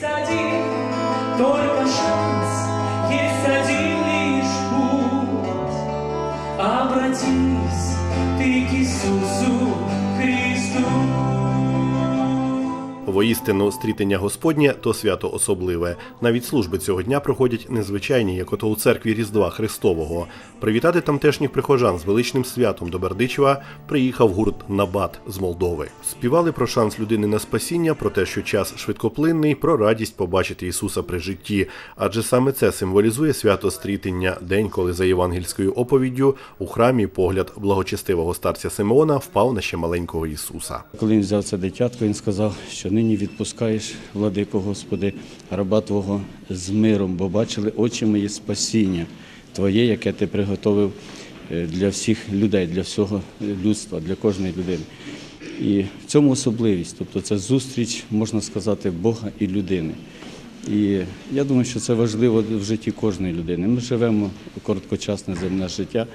Есть один только шанс, есть один лишь путь. Обратись ты к Иисусу Христу. Воістину, стрітення Господнє то свято особливе. Навіть служби цього дня проходять незвичайні, як ото у церкві Різдва Христового. Привітати тамтешніх прихожан з величним святом до Бердичева приїхав гурт Набат з Молдови. Співали про шанс людини на спасіння, про те, що час швидкоплинний, про радість побачити Ісуса при житті. Адже саме це символізує свято стрітення, день, коли за євангельською оповіддю у храмі погляд благочестивого старця Симеона впав на ще маленького Ісуса. Коли він взяв це дитятко, він сказав, що нині відпускаєш, владико Господи, раба Твого з миром, бо бачили очі мої спасіння Твоє, яке ти приготовив е, для всіх людей, для всього людства, для кожної людини. І в цьому особливість, тобто це зустріч, можна сказати, Бога і людини. І я думаю, що це важливо в житті кожної людини. Ми живемо короткочасне земне життя,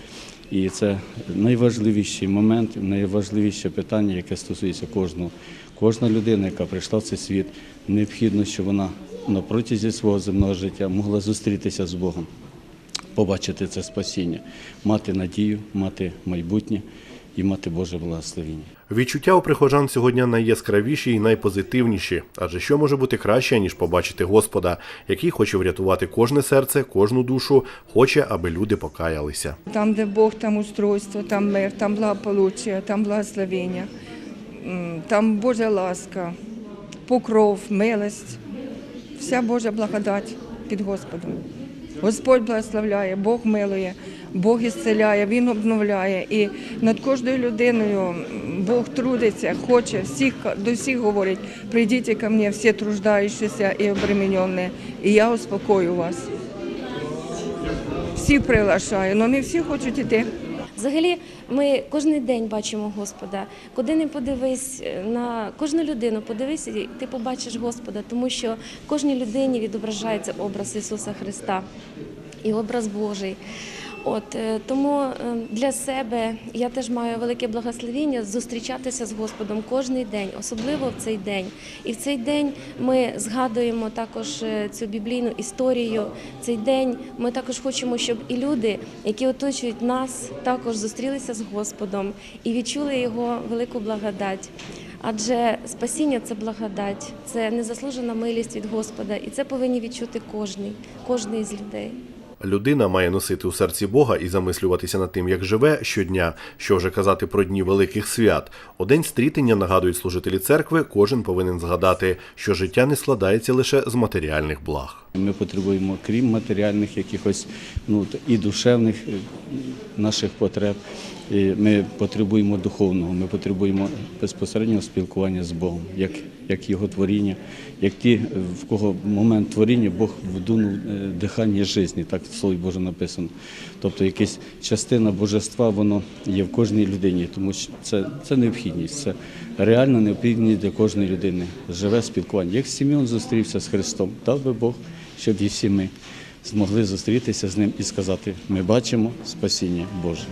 і це найважливіший момент, найважливіше питання, яке стосується кожного. Кожна людина, яка прийшла в цей світ, необхідно, щоб вона на протязі свого земного життя могла зустрітися з Богом, побачити це спасіння, мати надію, мати майбутнє і мати Боже благословіння. Відчуття у прихожан сьогодні найяскравіші і найпозитивніші. Адже що може бути краще, ніж побачити Господа, який хоче врятувати кожне серце, кожну душу, хоче, аби люди покаялися. Там, де Бог, там устройство, там мир, там благополуччя, там благословення, там Божа ласка, покров, милость, вся Божа благодать під Господом. Господь благословляє, Бог милує, Бог ісцеляє, Він обновляє. І над кожною людиною Бог трудиться, хоче, всіх, до всіх говорить, прийдіть ко мені, всі труждаючіся і обременені, і я успокою вас. Всі приглашаю, але не всі хочуть іти. Взагалі, ми кожен день бачимо Господа. Куди не подивись е, на кожну людину, подивись, і ти побачиш Господа, тому що кожній людині відображається образ Ісуса Христа і образ Божий. От е, тому е, для себе я теж маю велике благословіння зустрічатися з Господом кожен день, особливо в цей день. І в цей день ми згадуємо також е, цю біблійну історію. В цей день ми також хочемо, щоб і люди, які оточують нас, також зустрілися з Господом і відчули його велику благодать. Адже спасіння це благодать, це незаслужена милість від Господа, і це повинні відчути кожний, кожний з людей. Людина має носити у серці Бога і замислюватися над тим, як живе щодня, що вже казати про дні великих свят. У день стрітення нагадують служителі церкви, кожен повинен згадати, що життя не складається лише з матеріальних благ. Ми потребуємо, крім матеріальних якихось ну, і душевних е, наших потреб, ми потребуємо духовного, ми потребуємо безпосереднього спілкування з Богом, як, як Його творіння, як ті, в кого момент творіння Бог вдунув е, дихання житті, так в Слові Боже написано. Тобто якась частина божества, воно є в кожній людині, тому що це, це необхідність, це реально необхідність для кожної людини. Живе спілкування. Як Сім'он зустрівся з Христом, дав би Бог, щоб і всі ми змогли зустрітися з ним і сказати: ми бачимо спасіння Боже.